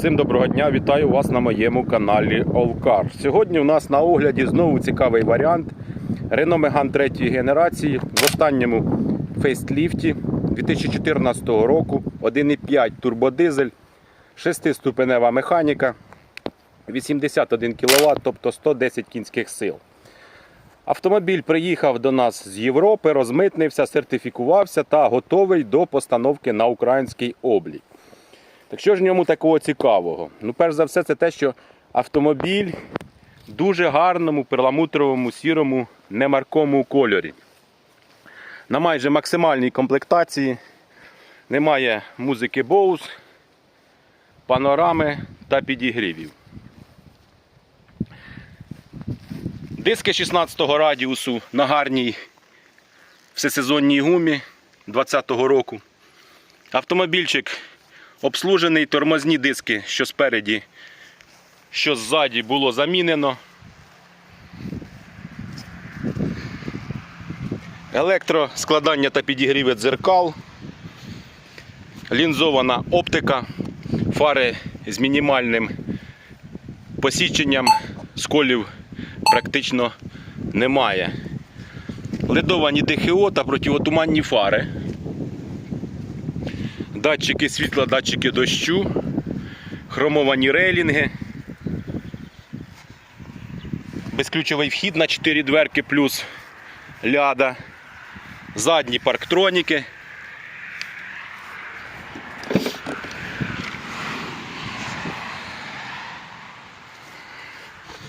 Всім доброго дня, вітаю вас на моєму каналі Олкар. Сьогодні у нас на огляді знову цікавий варіант Renault Megane 3 генерації в останньому фейсліфті 2014 року 1,5 турбодизель, 6-ступенева механіка, 81 кВт, тобто 110 кінських сил. Автомобіль приїхав до нас з Європи, розмитнився, сертифікувався та готовий до постановки на український облік. Так що ж в ньому такого цікавого? Ну, перш за все, це те, що автомобіль в дуже гарному перламутровому сірому немаркому кольорі. На майже максимальній комплектації немає музики Bose, панорами та підігрівів. Диски 16-го радіусу на гарній всесезонній гумі 20-го року. Автомобільчик обслужений, тормозні диски, що спереді, що ззаді було замінено. Електроскладання та підігріве дзеркал, лінзована оптика, фари з мінімальним посіченням, сколів практично немає. Ледовані ДХО та противотуманні фари. Датчики світла, датчики дощу, хромовані рейлінги. Безключовий вхід на 4 дверки плюс ляда. Задні парктроніки.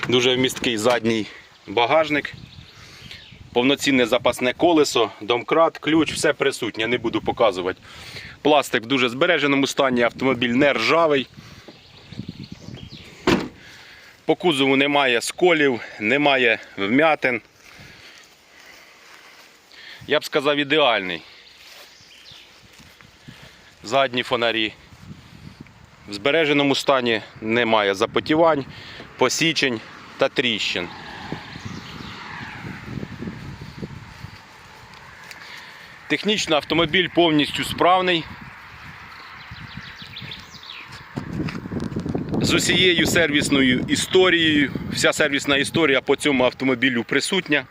Дуже вмісткий задній багажник. Повноцінне запасне колесо, домкрат, ключ, все присутнє, не буду показувати. Пластик в дуже збереженому стані, автомобіль не ржавий. По кузову немає сколів, немає вмятин. Я б сказав ідеальний. Задні фонарі. В збереженому стані немає запотівань, посічень та тріщин. Технічно автомобіль повністю справний. З усією сервісною історією. Вся сервісна історія по цьому автомобілю присутня.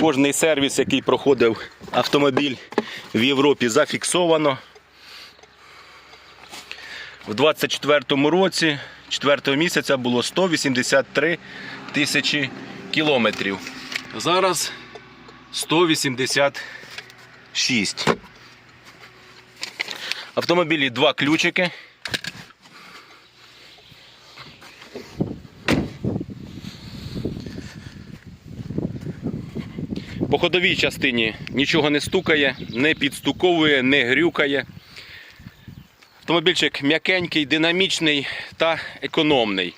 Кожний сервіс, який проходив автомобіль в Європі, зафіксовано. В 24-му році, 4 місяця, було 183 тисячі кілометрів. Зараз 186. Автомобілі два ключики. По ходовій частині нічого не стукає, не підстуковує, не грюкає. Автомобільчик м'якенький, динамічний та економний.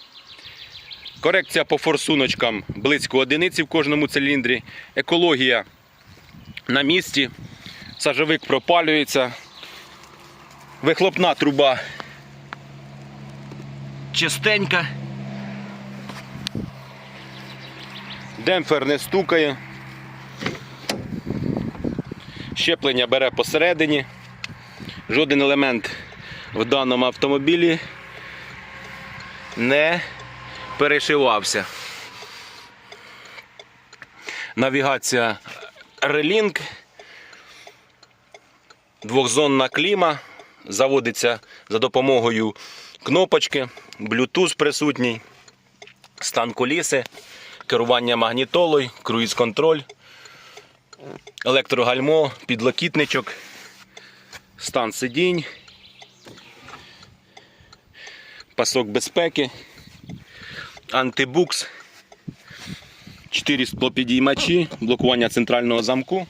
Корекція по форсуночкам близько одиниці в кожному циліндрі. Екологія на місці. Сажовик пропалюється. Вихлопна труба чистенька. Демпфер не стукає. Щеплення бере посередині. Жоден елемент в даному автомобілі не перешивався. Навігація Relink, двохзонна кліма, заводиться за допомогою кнопочки, Bluetooth присутній, стан коліси, керування магнітолою, круїз-контроль, електрогальмо, підлокітничок, стан сидінь, пасок безпеки антибукс, 4 склопідіймачі, блокування центрального замку,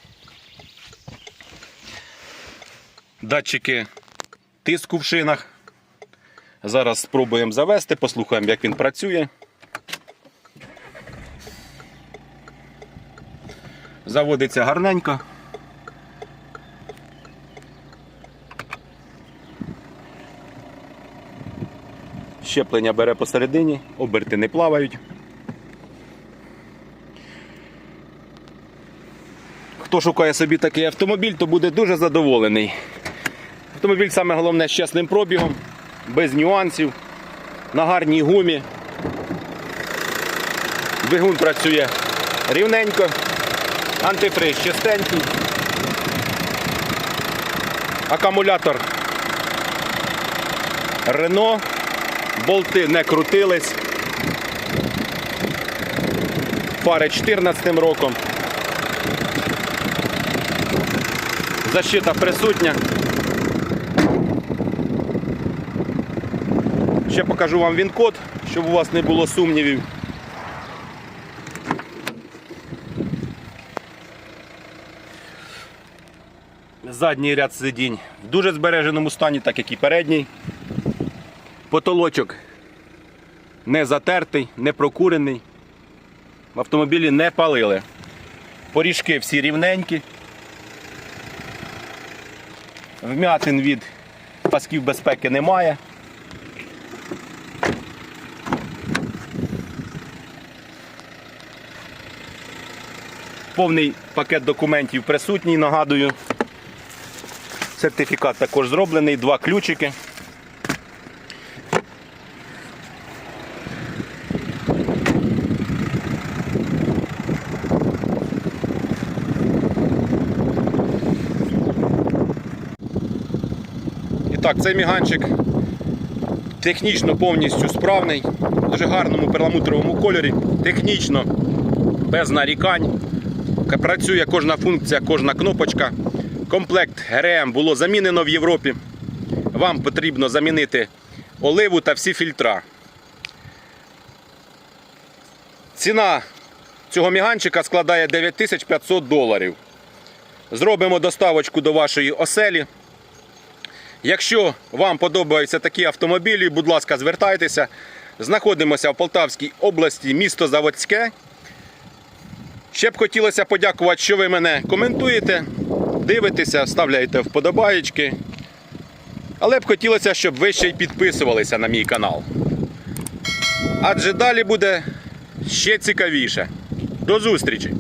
датчики тиску в шинах. Зараз спробуємо завести, послухаємо, як він працює. Заводиться гарненько. Щеплення бере посередині, оберти не плавають. Хто шукає собі такий автомобіль, то буде дуже задоволений. Автомобіль саме головне з чесним пробігом, без нюансів, на гарній гумі. Двигун працює рівненько, антифриз чистенький. Акумулятор Рено, болти не крутились. Фари 14 роком. Защита присутня. Ще покажу вам він-код, щоб у вас не було сумнівів. Задній ряд сидінь в дуже збереженому стані, так як і передній. Потолочок не затертий, не прокурений. В автомобілі не палили. Поріжки всі рівненькі. Вмятин від пасків безпеки немає. Повний пакет документів присутній, нагадую. Сертифікат також зроблений, два ключики. І так, цей міганчик технічно повністю справний, в дуже гарному перламутровому кольорі, технічно без нарікань. Працює кожна функція, кожна кнопочка. Комплект ГРМ було замінено в Європі. Вам потрібно замінити оливу та всі фільтра. Ціна цього міганчика складає 9500 доларів. Зробимо доставочку до вашої оселі. Якщо вам подобаються такі автомобілі, будь ласка, звертайтеся. Знаходимося в Полтавській області, місто Заводське. Ще б хотілося подякувати, що ви мене коментуєте, дивитеся, ставляєте вподобаєчки. Але б хотілося, щоб ви ще й підписувалися на мій канал. Адже далі буде ще цікавіше. До зустрічі!